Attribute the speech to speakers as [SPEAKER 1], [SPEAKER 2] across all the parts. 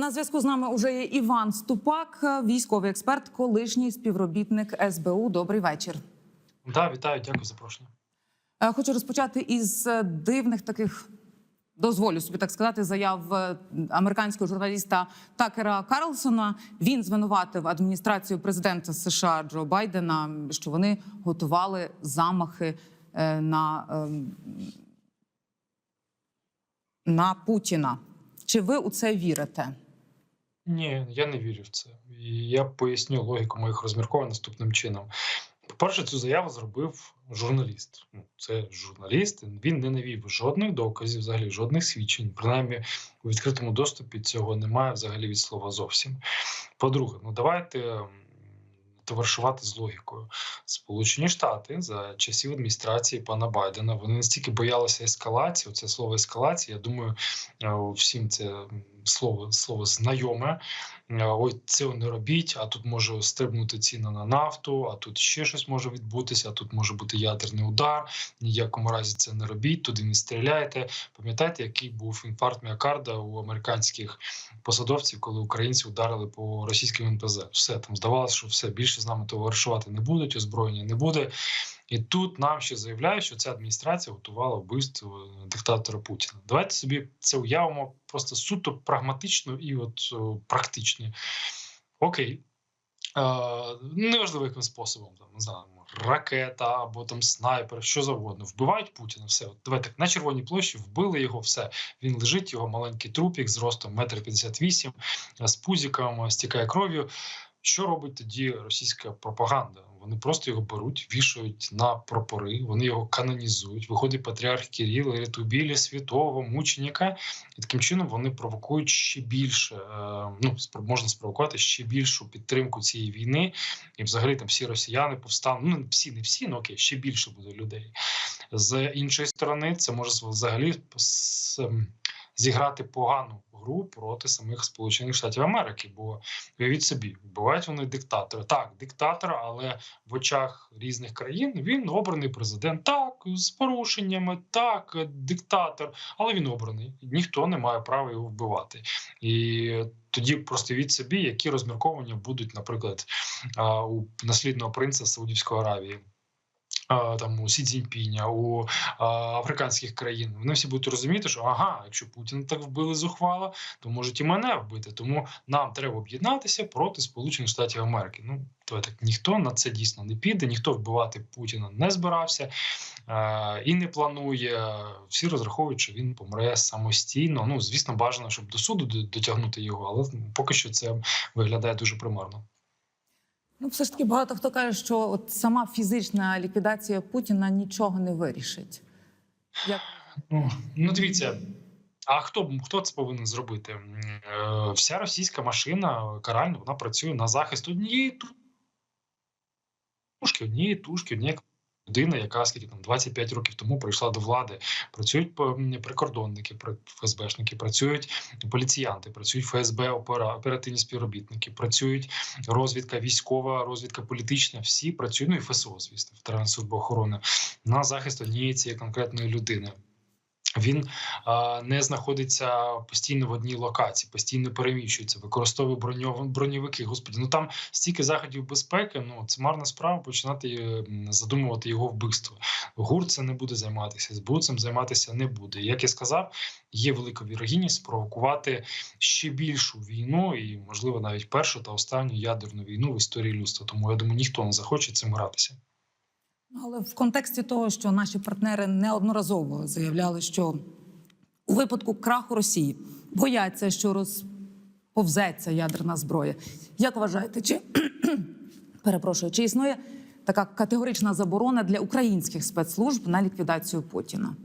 [SPEAKER 1] На зв'язку з нами уже є Іван Ступак, військовий експерт, колишній співробітник СБУ. Добрий вечір.
[SPEAKER 2] Да, вітаю, дякую за запрошення.
[SPEAKER 1] Е, Хочу розпочати із е, дивних таких. Дозволю собі так сказати, заяв е, американського журналіста Такера Карлсона. Він звинуватив адміністрацію президента США Джо Байдена, що вони готували замахи е, на, ем, на Путіна. Чи ви у це вірите?
[SPEAKER 2] Ні, я не вірю в це. І я поясню логіку моїх розмірковань наступним чином. По-перше, цю заяву зробив журналіст. Ну, це журналіст. Він не навів жодних доказів, взагалі жодних свідчень. Принаймні у відкритому доступі цього немає взагалі від слова зовсім. По-друге, ну давайте товаришувати з логікою. Сполучені Штати за часів адміністрації пана Байдена вони настільки боялися ескалації. Це слово ескалація. Я думаю, е, всім це слово слово знайоме. Е, Ой, це не робіть, а тут може стрибнути ціна на нафту, а тут ще щось може відбутися, а тут може бути ядерний удар. Ніякому разі це не робіть, туди не стріляйте. Пам'ятаєте, який був інфаркт міокарда у американських посадовців, коли українці ударили по російським НПЗ? Все там здавалося, що все більше з нами товаришувати не будуть, озброєння не буде. І тут нам ще заявляють, що ця адміністрація готувала вбивство диктатора Путіна. Давайте собі це уявимо просто суто прагматично і от практично. Окей. Е, неважливо, яким способом, там, не знаю, ракета або там снайпер, що завгодно. Вбивають Путіна, все. От, давайте на Червоній площі вбили його, все. Він лежить, його маленький трупік з ростом 1,58 м, з пузіком, стікає кров'ю. Що робить тоді російська пропаганда? Вони просто його беруть, вішають на прапори, вони його канонізують. Виходить патріарх Кирил, убили святого мученика, і таким чином вони провокують ще більше. е, Ну можна спровокувати ще більшу підтримку цієї війни, і взагалі там всі росіяни повстануть. Ну всі, не всі, ну окей, ще більше буде людей. З іншої сторони, це може взагалі ем, зіграти погану гру проти самих Сполучених Штатів Америки. Бо уявіть собі, вбивають вони диктатора. Так, диктатора, але в очах різних країн він обраний президент. Так, з порушеннями, так, диктатор, але він обраний. Ніхто не має права його вбивати. І тоді просто від собі, які розмірковання будуть, наприклад, у наслідного принца Саудівської Аравії. Там у Сі Цзіньпіня, у африканських країн вони всі будуть розуміти, що ага, якщо Путіна так вбили зухвало, то можуть і мене вбити. Тому нам треба об'єднатися проти Сполучених Штатів Америки. Ну то так ніхто на це дійсно не піде, ніхто вбивати Путіна не збирався е, і не планує. Всі розраховують, що він помре самостійно. Ну звісно, бажано, щоб до суду дотягнути його, але поки що це виглядає дуже примарно.
[SPEAKER 1] Ну, все ж таки багато хто каже, що от сама фізична ліквідація Путіна нічого не вирішить. Як
[SPEAKER 2] Ну, ну дивіться. А хто хто це повинен зробити? Е, Вся російська машина каральна вона працює на захист однієї тушки, однієї тушки, однієї людина, яка скільки там 25 років тому прийшла до влади. Працюють прикордонники, при- ФСБшники, працюють поліціянти, працюють ФСБ, опера- оперативні співробітники, працюють розвідка, військова, розвідка політична. Всі працюють, ну і ФСО, звісно, в охорони на захист однієї цієї конкретної людини. Він а, не знаходиться постійно в одній локації, постійно переміщується, використовує броньов... броньовики. Господи, ну там стільки заходів безпеки. Ну це марна справа починати е, задумувати його вбивство. ГУР це не буде займатися, СБУ цим займатися не буде. Як я сказав, є велика вірогідність спровокувати ще більшу війну, і можливо навіть першу та останню ядерну війну в історії людства. Тому я думаю, ніхто не захоче цим гратися.
[SPEAKER 1] Але в контексті того, що наші партнери неодноразово заявляли, що у випадку краху Росії бояться, що розповзеться ядерна зброя. Як вважаєте, чи перепрошую, чи існує така категорична заборона для українських спецслужб на ліквідацію Путіна?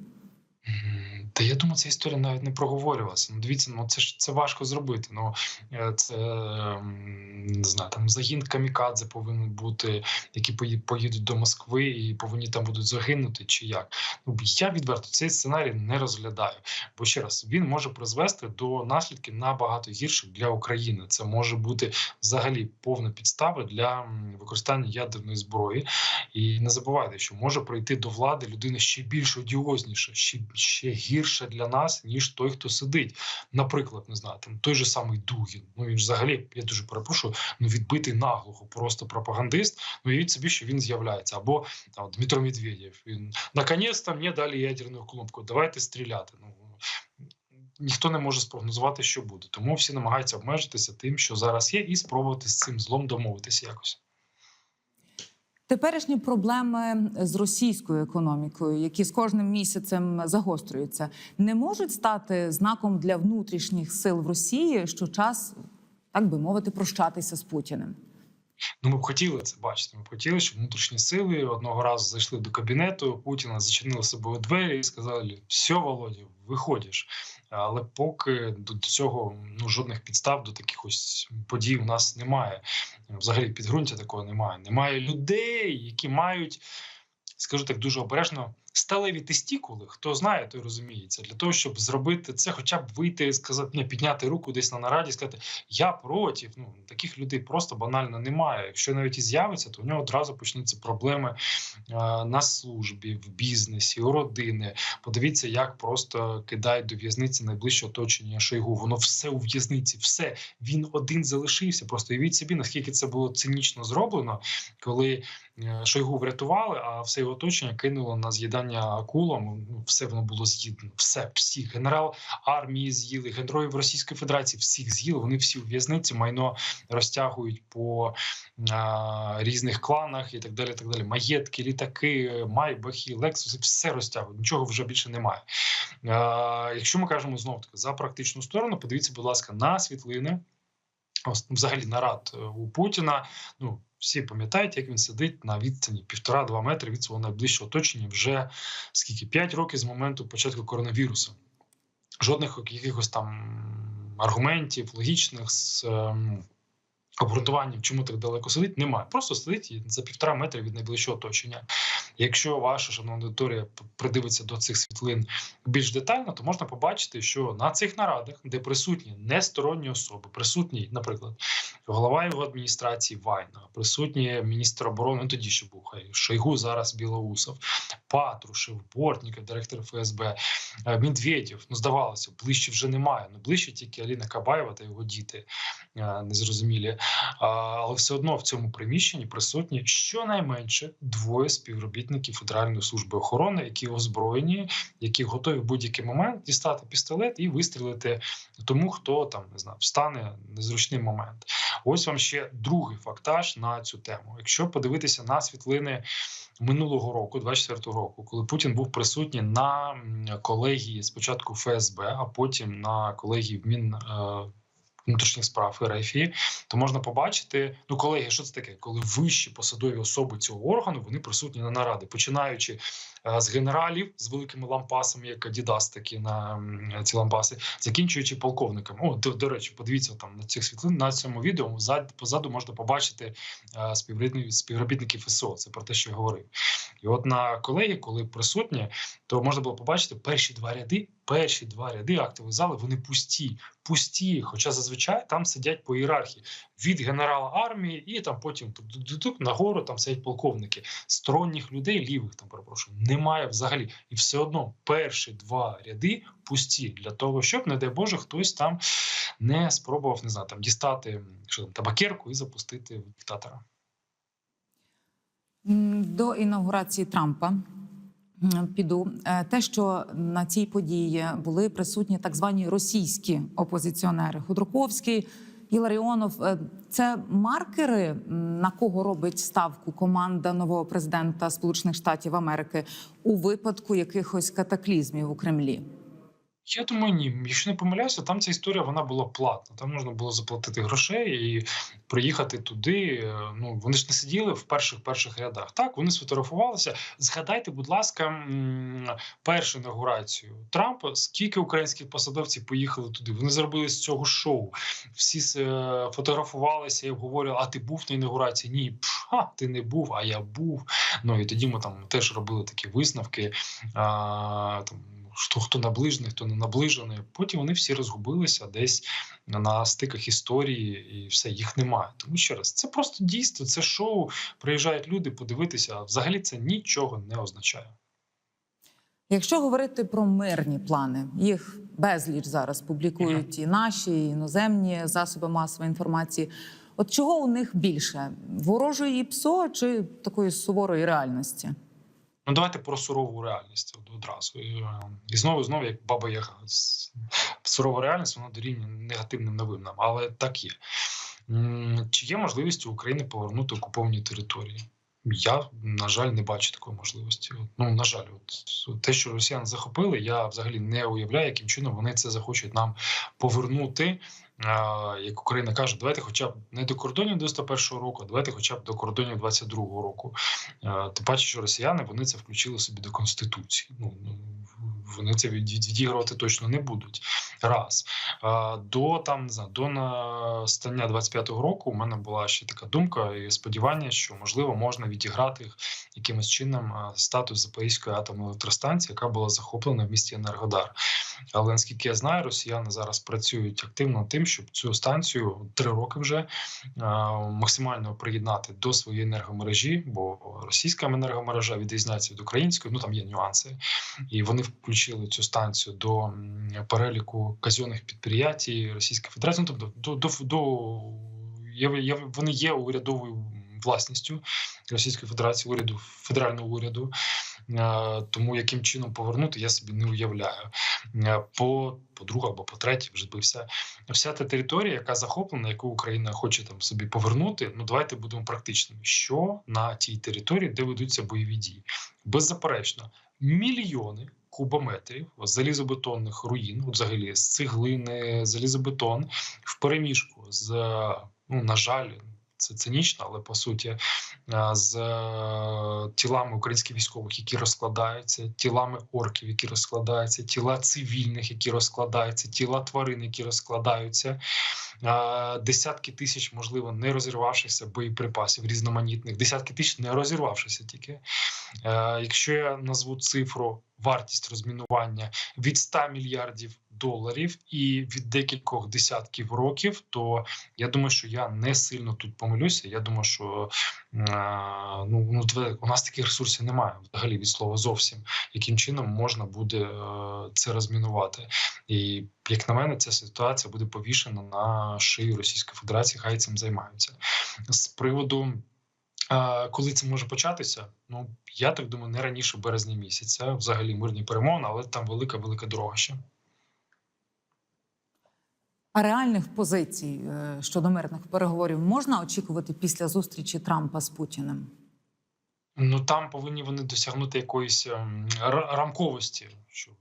[SPEAKER 2] Та я думаю, ця історія навіть не проговорювалася. Ну, дивіться, ну це ж це важко зробити. Ну е, це ем, не знаю, там загін камікадзе повинен бути, які поїдуть до Москви і повинні там будуть загинути, чи як. Ну я відверто цей сценарій не розглядаю. Бо ще раз він може призвести до наслідків набагато гірших для України. Це може бути взагалі повна підстава для використання ядерної зброї. І не забувайте, що може прийти до влади людина ще більш одіозніша, ще, ще гірша. Гірше для нас, ніж той, хто сидить. Наприклад, не знаю, там той же самий Дугін. Ну він взагалі, я дуже перепрошую, ну відбитий наглухо, просто пропагандист. Ну уявіть собі, що він з'являється. Або там, Дмитро Медведєв. Він наконець-то мені дали ядерну кнопку. Давайте стріляти. Ну ніхто не може спрогнозувати, що буде. Тому всі намагаються обмежитися тим, що зараз є, і спробувати з цим злом домовитися якось.
[SPEAKER 1] Теперішні проблеми з російською економікою, які з кожним місяцем загострюються, не можуть стати знаком для внутрішніх сил в Росії, що час, так би мовити, прощатися з Путіним.
[SPEAKER 2] Ну, ми б хотіли це бачити. Ми б хотіли, щоб внутрішні сили одного разу зайшли до кабінету Путіна, зачинили собою двері і сказали: все, Володя, виходиш. Але поки до, цього ну жодних підстав до таких ось подій у нас немає. Взагалі підґрунтя такого немає. Немає людей, які мають, скажу так дуже обережно, сталеві тестікули. Хто знає, той розуміється. Для того, щоб зробити це, хоча б вийти, сказати, не підняти руку десь на нараді, сказати Я проти. Ну таких людей просто банально немає. Якщо навіть і з'явиться, то у нього одразу почнуться проблеми е, на службі, в бізнесі, у родини. Подивіться, як просто кидають до в'язниці найближче оточення Шойгу. Воно все у в'язниці, все він один залишився. Просто уявіть собі, наскільки це було цинічно зроблено, коли е, Шойгу врятували, а все його оточення кинуло на з'їдання акулам. Ну, все воно було з'їдено. Все, всі генерал армії з'їли, героїв Російської Федерації всіх з'їли. Вони всі у в'язниці майно розтягують по а, різних кланах і так далі. Так далі. Маєтки, літаки, майбахи, лексуси, все розтягують. Нічого вже більше немає. А, якщо ми кажемо знов таки за практичну сторону, подивіться, будь ласка, на світлини. Взагалі нарад е, у Путіна. Ну всі пам'ятають, як він сидить на відстані півтора-два метри від свого найближчого оточення вже скільки п'ять років з моменту початку коронавірусу. Жодних якихось там аргументів, логічних з ем, обґрунтуванням, чому так далеко сидить, немає. Просто сидить за півтора метра від найближчого оточення. Якщо ваша шановна аудиторія придивиться до цих світлин більш детально, то можна побачити, що на цих нарадах, де присутні несторонні особи, присутній, наприклад, голова його адміністрації Вайна, присутній міністр оборони, ну, тоді ще був Шойгу, зараз Білоусов, Патрушев, Бортніков, директор ФСБ, е, Медведєв. Ну здавалося, ближче вже немає. Ну ближче тільки Аліна Кабаєва та його діти е, незрозумілі. Але все одно в цьому приміщенні присутні щонайменше двоє співробітників Федеральної служби охорони, які озброєні, які готові в будь-який момент дістати пістолет і вистрілити тому, хто там не знаю, встане незручний момент. Ось вам ще другий фактаж на цю тему. Якщо подивитися на світлини минулого року, 24-го року, коли Путін був присутній на колегії спочатку ФСБ, а потім на колегії в Мін. Внутрішніх справ РФІ, то можна побачити, ну колеги, що це таке, коли вищі посадові особи цього органу вони присутні на наради, починаючи з генералів з великими лампасами, як Адідас, такі на ці лампаси, закінчуючи полковниками. О, до, до речі, подивіться там на цих світлин на цьому відео. Зад, позаду можна побачити е, співробітників СО. Це про те, що я говорив. І от на колеги, коли присутні, то можна було побачити перші два ряди. Перші два ряди актової зали вони пусті, пусті. Хоча зазвичай там сидять по ієрархії від генерала армії, і там потім тук-тук-тук нагору там сидять полковники. Сторонніх людей, лівих там перепрошую, немає взагалі. І все одно перші два ряди пусті для того, щоб, не дай Боже, хтось там не спробував не знаю, там дістати що там табакерку і запустити диктатора.
[SPEAKER 1] До інаугурації Трампа піду. Е, Те, що на цій події були присутні так звані російські опозиціонери Ходорковський, Іларіонов, е, це маркери, на кого робить ставку команда нового президента Сполучених Штатів Америки у випадку якихось катаклізмів у Кремлі.
[SPEAKER 2] Я думаю, ні. Якщо не помиляюся, там ця історія вона була платна. Там можна було заплатити грошей і приїхати туди. Е, Ну вони ж не сиділи в перших перших рядах. Так вони сфотографувалися. Згадайте, будь ласка, першу інаугурацію Трампа. Скільки українських посадовців поїхали туди? Вони зробили з цього шоу. Всі е, фотографувалися і обговорювали, а ти був на інаугурації? Ні, Пш, а, ти не був, а я був. Ну і тоді ми там теж робили такі висновки. А, там хто хто наближений, хто не наближений. Потім вони всі розгубилися десь на стиках історії, і все їх немає. Тому ще раз, це просто дійство, це шоу. Приїжджають люди подивитися. а Взагалі це нічого не означає.
[SPEAKER 1] Якщо говорити про мирні плани, їх безліч зараз публікують і наші, і іноземні засоби масової інформації. От чого у них більше ворожої ПСО чи такої суворої реальності?
[SPEAKER 2] Ну, давайте про сурову реальність одразу. І, е, знову і знову, як баба Яга. Сурова реальність вона дорівнює негативним новинам, але так є. Чи є можливість у України повернути окуповані території? Я, на жаль, не бачу такої можливості. Ну, на жаль, от те, що росіян захопили, я взагалі не уявляю, яким чином вони це захочуть нам повернути. Як Україна каже, давайте хоча б не до кордонів 91-го року, а давайте хоча б до кордонів 22-го року. Е, Тим паче, що росіяни вони це включили собі до конституції. Ну ну, вони це від- від- відігрувати точно не будуть. Раз до там не знаю, до настання 25-го року. У мене була ще така думка і сподівання, що можливо можна відіграти якимось чином статус Запорізької атомної електростанції, яка була захоплена в місті Енергодар. Але наскільки я знаю, росіяни зараз працюють активно тим, щоб цю станцію три роки вже максимально приєднати до своєї енергомережі, бо російська енергомережа відрізняється від української. Ну там є нюанси, і вони включили цю станцію до переліку казенних підприємств Російської Федерації. Ну, тобто до, до, до є, є, вони є урядовою власністю Російської Федерації, уряду федерального уряду. Е, Тому яким чином повернути, я собі не уявляю. Е, По, по друге або по третє, вже би все. Вся та територія, яка захоплена, яку Україна хоче там собі повернути. Ну давайте будемо практичними. Що на тій території, де ведуться бойові дії? Беззаперечно, мільйони кубометрів залізобетонних руїн, взагалі з цеглини, залізобетон в переміжку з ну на жаль. Це цинічно, але по суті з е, тілами українських військових, які розкладаються, тілами орків, які розкладаються, тіла цивільних, які розкладаються, тіла тварин, які розкладаються, десятки тисяч, можливо, не розірвавшихся боєприпасів різноманітних, десятки тисяч не розірвавшися тільки. Е, Якщо я назву цифру вартість розмінування від 100 мільярдів доларів і від декількох десятків років, то я думаю, що я не сильно тут помилюся. Я думаю, що е, ну, ну у нас таких ресурсів немає взагалі від слова зовсім. Яким чином можна буде е, це розмінувати? І як на мене, ця ситуація буде повішена на шию Російської Федерації. Хай цим займаються з приводу. Коли це може початися? Ну я так думаю, не раніше березня місяця. Взагалі мирні перемовини, але там велика велика дорога ще.
[SPEAKER 1] А реальних позицій е, щодо мирних переговорів можна очікувати після зустрічі Трампа з Путіним?
[SPEAKER 2] Ну там повинні вони досягнути якоїсь ем, рамковості, що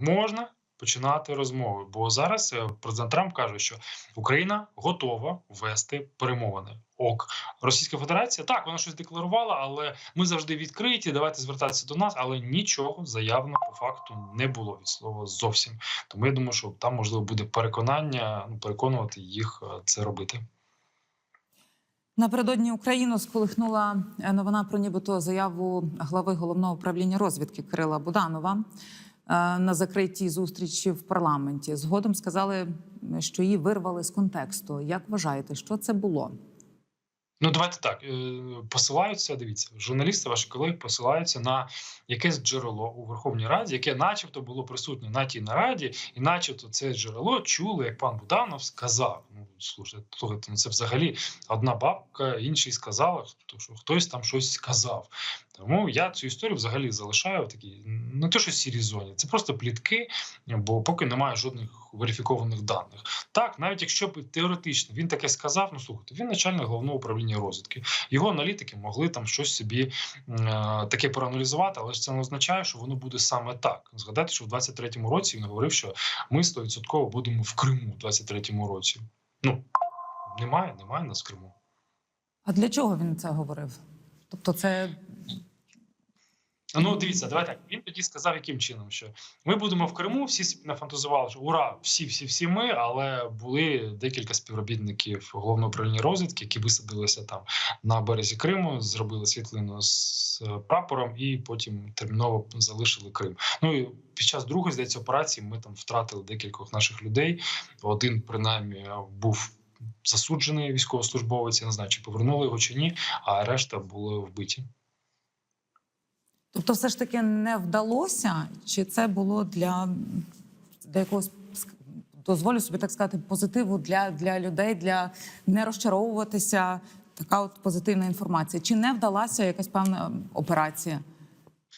[SPEAKER 2] можна починати розмови. Бо зараз е, президент Трамп каже, що Україна готова вести перемовини. Ок, Російська Федерація так вона щось декларувала, але ми завжди відкриті. Давайте звертатися до нас, але нічого заявно по факту не було від слова зовсім. Тому я думаю, що там можливо буде переконання ну, переконувати їх е, це робити.
[SPEAKER 1] Напередодні Україну сколихнула е, новина про нібито заяву глави головного управління розвідки Кирила Буданова на закритій зустрічі в парламенті. Згодом сказали, що її вирвали з контексту. Як вважаєте, що це було?
[SPEAKER 2] Ну, давайте так. е, Посилаються, дивіться, журналісти, ваші колеги посилаються на якесь джерело у Верховній Раді, яке, начебто, було присутнє на тій нараді, і начебто це джерело чули, як пан Буданов сказав. Слушайте, слухайте, це взагалі одна бабка, інший сказала, хто що хтось там щось сказав. Тому я цю історію взагалі залишаю в такій не то, що сірій зоні, це просто плітки, бо поки немає жодних верифікованих даних. Так, навіть якщо б теоретично він таке сказав, ну слухайте, він начальник головного управління розвідки. Його аналітики могли там щось собі е, таке проаналізувати, але ж це не означає, що воно буде саме так. Згадайте, що в 23-му році він говорив, що ми 100% будемо в Криму в 23-му році. Ну немає, немає нас в Криму.
[SPEAKER 1] А для чого він це говорив? Тобто, це
[SPEAKER 2] Ну, дивіться, давайте так. Він тоді сказав, яким чином, що ми будемо в Криму, всі нафантазували, що ура, всі, всі, всі ми, але були декілька співробітників головного управління розвідки, які висадилися там на березі Криму, зробили світлину з е, прапором і потім терміново залишили Крим. Ну і під час другої здається операції ми там втратили декількох наших людей. Один принаймні був. Засуджений військовослужбовець, я не знаю, чи повернули його чи ні, а решта були вбиті.
[SPEAKER 1] Тобто, все ж таки не вдалося, чи це було для, для якогось дозволю собі так сказати, позитиву для, для людей, для не розчаровуватися. Така от позитивна інформація. Чи не вдалася якась певна операція?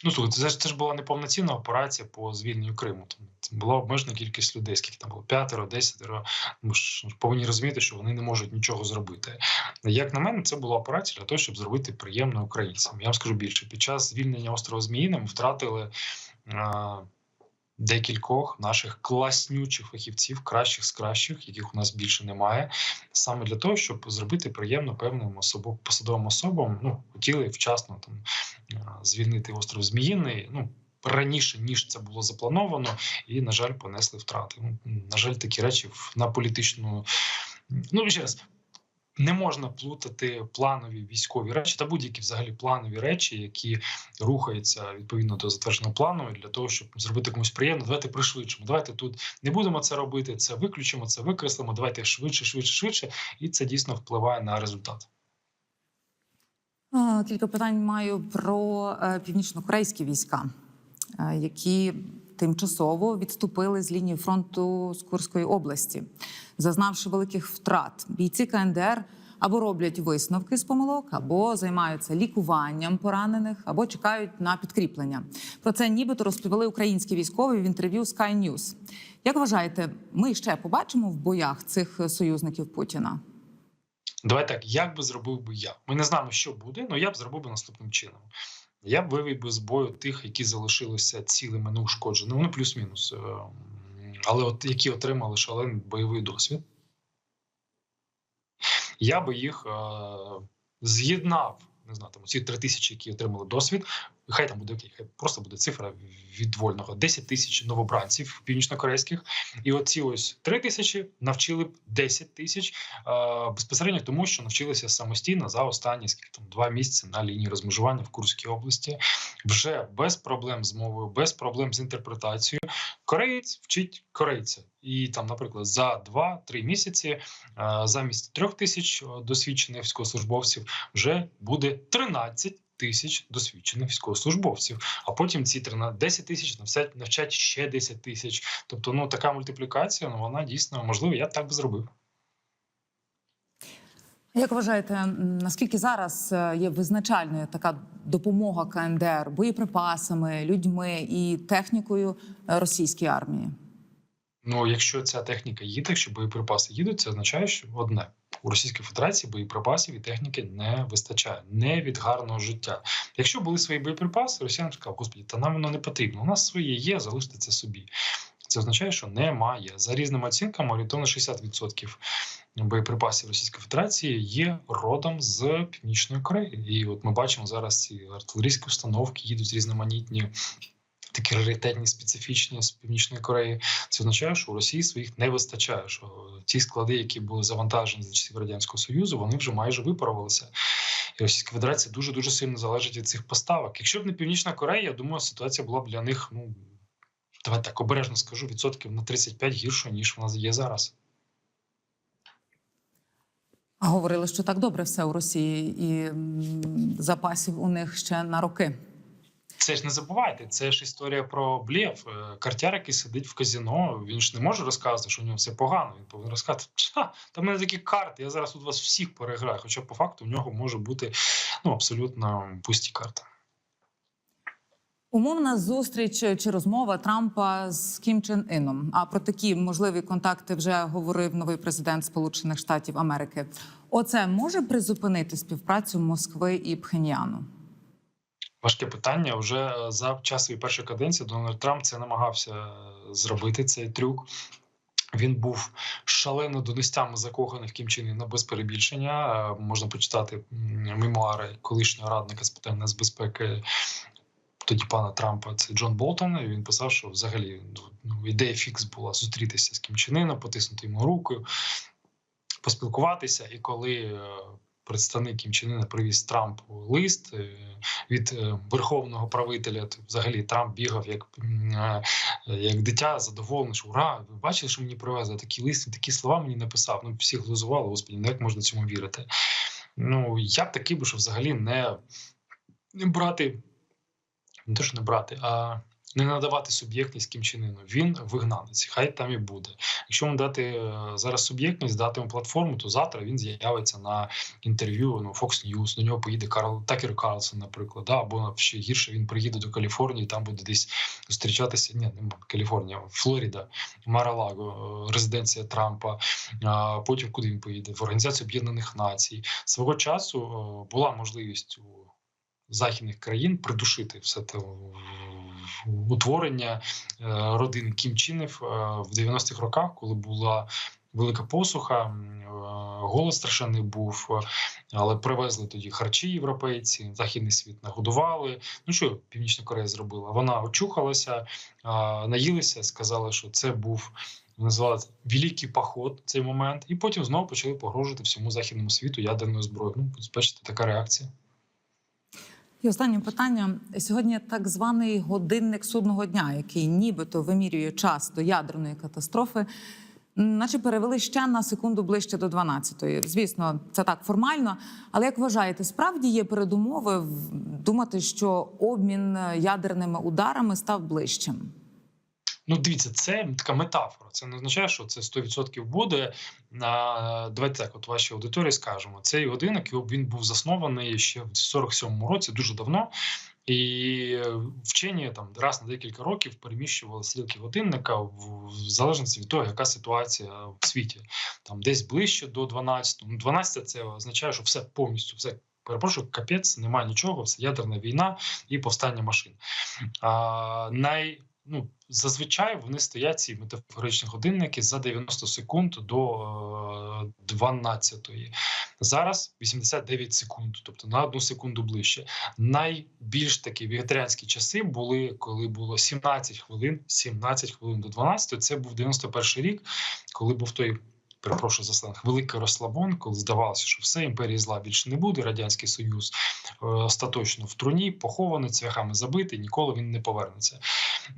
[SPEAKER 2] Ну слухай, це ж це ж була неповноцінна операція по звільненню Криму. Там це була обмежена кількість людей, скільки там було п'ятеро, десятеро. Ми ж повинні розуміти, що вони не можуть нічого зробити. Як на мене, це була операція для того, щоб зробити приємно українцям. Я вам скажу більше. Під час звільнення острова Зміїна ми втратили. Декількох наших класнючих фахівців, кращих з кращих, яких у нас більше немає, саме для того, щоб зробити приємно певним особо, посадовим особам. Ну хотіли вчасно там звільнити остров Зміїний. Ну раніше ніж це було заплановано, і на жаль, понесли втрати. Ну, на жаль, такі речі на політичну. Ну ще раз. Не можна плутати планові військові речі та будь-які взагалі планові речі, які рухаються відповідно до затвердженого плану, для того, щоб зробити комусь приємно. Давайте пришвидшимо. Давайте тут не будемо це робити. Це виключимо, це викреслимо. Давайте швидше, швидше, швидше, і це дійсно впливає на результат.
[SPEAKER 1] Кілька питань маю про е, північнокорейські війська, е, які тимчасово відступили з лінії фронту з Курської області, зазнавши великих втрат. Бійці КНДР або роблять висновки з помилок, або займаються лікуванням поранених, або чекають на підкріплення. Про це нібито розповіли українські військові в інтерв'ю Sky News. Як вважаєте, ми ще побачимо в боях цих союзників Путіна?
[SPEAKER 2] Давай так, як би зробив би я? Ми не знаємо, що буде, але я б зробив би наступним чином. Я б вивів би з бою тих, які залишилися цілими, неушкодженими, ну плюс-мінус, е, але от які отримали шалений бойовий досвід. Я би їх е, з'єднав, не знаю, там ці три тисячі, які отримали досвід. Хай там буде хай просто буде цифра відвольного. 10 тисяч новобранців північнокорейських, і оці ось 3 тисячі навчили б 10 тисяч е, безпосередньо тому, що навчилися самостійно за останні скільки там два місяці на лінії розмежування в Курській області, вже без проблем з мовою, без проблем з інтерпретацією. Кореєць вчить корейця, і там, наприклад, за 2-3 місяці е, замість трьох тисяч досвідчених військовослужбовців вже буде 13 тисяч досвідчених військовослужбовців. А потім ці 13, 10 тисяч навчать, навчать ще 10 тисяч. Тобто, ну така мультиплікація, ну вона дійсно можлива. Я б так би зробив.
[SPEAKER 1] Як вважаєте, наскільки зараз е, є визначальною така допомога КНДР боєприпасами, людьми і технікою е, російській армії?
[SPEAKER 2] Ну, якщо ця техніка їде, якщо боєприпаси їдуть, це означає, що одне у Російській Федерації боєприпасів і техніки не вистачає, не від гарного життя. Якщо були свої боєприпаси, росіяни сказали, господі, та нам воно не потрібно. У нас свої є, залиште це собі. Це означає, що немає за різними оцінками орієнтовно 60% боєприпасів Російської Федерації є родом з Північної Кореї. І от ми бачимо зараз ці артилерійські установки, їдуть різноманітні. Такі раритетні, специфічні з північної Кореї, це означає, що у Росії своїх не вистачає. Що ті склади, які були завантажені за часів радянського союзу, вони вже майже випарувалися. І Російська Федерація дуже дуже сильно залежить від цих поставок. Якщо б не Північна Корея, я думаю, ситуація була б для них. Ну давайте так обережно скажу, відсотків на 35 гіршою, ніж вона є зараз.
[SPEAKER 1] А говорили, що так добре все у Росії, і запасів у них ще на роки.
[SPEAKER 2] Це ж не забувайте, це ж історія про блєв. Е, Картяр, який сидить в казіно, він ж не може розказувати, що у нього все погано. Він повинен розказати, що там мене такі карти, я зараз тут вас всіх переграю. Хоча по факту в нього може бути ну, абсолютно пусті карти.
[SPEAKER 1] Умовна зустріч чи розмова Трампа з Кім Чен Іном. А про такі можливі контакти вже говорив новий президент Сполучених Штатів Америки. Оце може призупинити співпрацю Москви і Пхеньяну?
[SPEAKER 2] Важке питання. Вже е, за час своєї першої каденції Дональд Трамп це намагався е, зробити цей трюк. Він був шалено донестями закоханий в Кім Чен Іна, без перебільшення. Е, Можна почитати мемуари колишнього радника з питань нацбезпеки тоді пана Трампа. Це Джон Болтон. І він писав, що взагалі ну, ідея фікс була зустрітися з Кім Чен Іном, потиснути йому руку, поспілкуватися. І коли представник Кім Чен привіз Трампу лист е, від е, верховного правителя, взагалі Трамп бігав як, е, як дитя, задоволений, що ура, ви бачили, що мені привезли такий лист, такі слова мені написав. Ну всі глузували, господі, ну як можна цьому вірити? Ну я б такий би, що взагалі не, не брати не те, що не брати, а не надавати суб'єктність Кім Чен Ыну. Він вигнанець, хай там і буде. Якщо йому дати е, зараз суб'єктність, дати йому платформу, то завтра він з'явиться на інтерв'ю ну, Fox News, до нього поїде Карл Такер Карлсон, наприклад, да, або ще гірше він приїде до Каліфорнії, там буде десь зустрічатися. Ні, не Каліфорнія, Флорида, Маралаго, резиденція Трампа. А потім куди він поїде? В Організацію Об'єднаних Націй. Свого часу була можливість у західних країн придушити все те утворення е, родини Кім Чінів е, в 90-х роках, коли була велика посуха, е, голод страшенний був, але привезли тоді харчі європейці, західний світ нагодували. Ну що Північна Корея зробила? Вона очухалася, наїлися, сказали, що це був. Називали великий поход цей момент, і потім знову почали погрожувати всьому західному світу ядерною зброєю. Ну, бачите, така реакція.
[SPEAKER 1] І останнє питання. Сьогодні так званий годинник судного дня, який нібито вимірює час до ядерної катастрофи, наче перевели ще на секунду ближче до 12-ї. Звісно, це так формально. Але як вважаєте, справді є передумови думати, що обмін ядерними ударами став ближчим?
[SPEAKER 2] Ну, дивіться, це така метафора. Це не означає, що це 100% буде. А, Давайте так, от вашій аудиторії скажемо. Цей годинник він був заснований ще в 47-му році, дуже давно. І вчені там раз на декілька років переміщували стрілки годинника в, в залежності від того, яка ситуація в світі. Там десь ближче до 12. Ну, 12 це означає, що все повністю все. Перепрошую, капець, немає нічого, все ядерна війна і повстання машин. А, най, ну, зазвичай вони стоять ці метафоричні годинники за 90 секунд до е, 12-ї. Зараз 89 секунд, тобто на одну секунду ближче. Найбільш такі вегетаріанські часи були, коли було 17 хвилин, 17 хвилин до 12. Це був 91 рік, коли був той. Перепрошую за сленг, великий розслабон, коли здавалося, що все імперії зла більше не буде. Радянський Союз е, остаточно в труні, похований, цвяхами забитий, ніколи він не повернеться.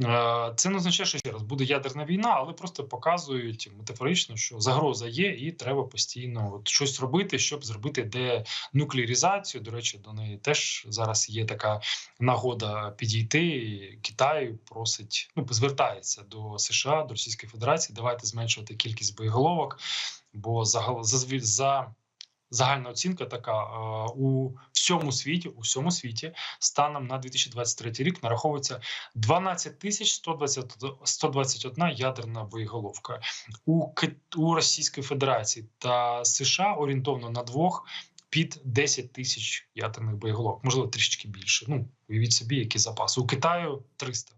[SPEAKER 2] Е, Це не означає, що ще раз буде ядерна війна, але просто показують метафорично, що загроза є, і треба постійно от щось робити, щоб зробити денуклеаризацію. До речі, до неї теж зараз є така нагода підійти. Китай просить, ну звертається до США, до Російської Федерації. Давайте зменшувати кількість боєголовок, бо загал за, за загальна оцінка така е, у всьому світі, у всьому світі станом на 2023 рік нараховується 12 тисяч 120 121 ядерна боєголовка. У, у Російської Федерації та США орієнтовно на двох під 10 тисяч ядерних боєголовок, можливо, трішечки більше. Ну, уявіть собі, які запаси. У Китаю 300.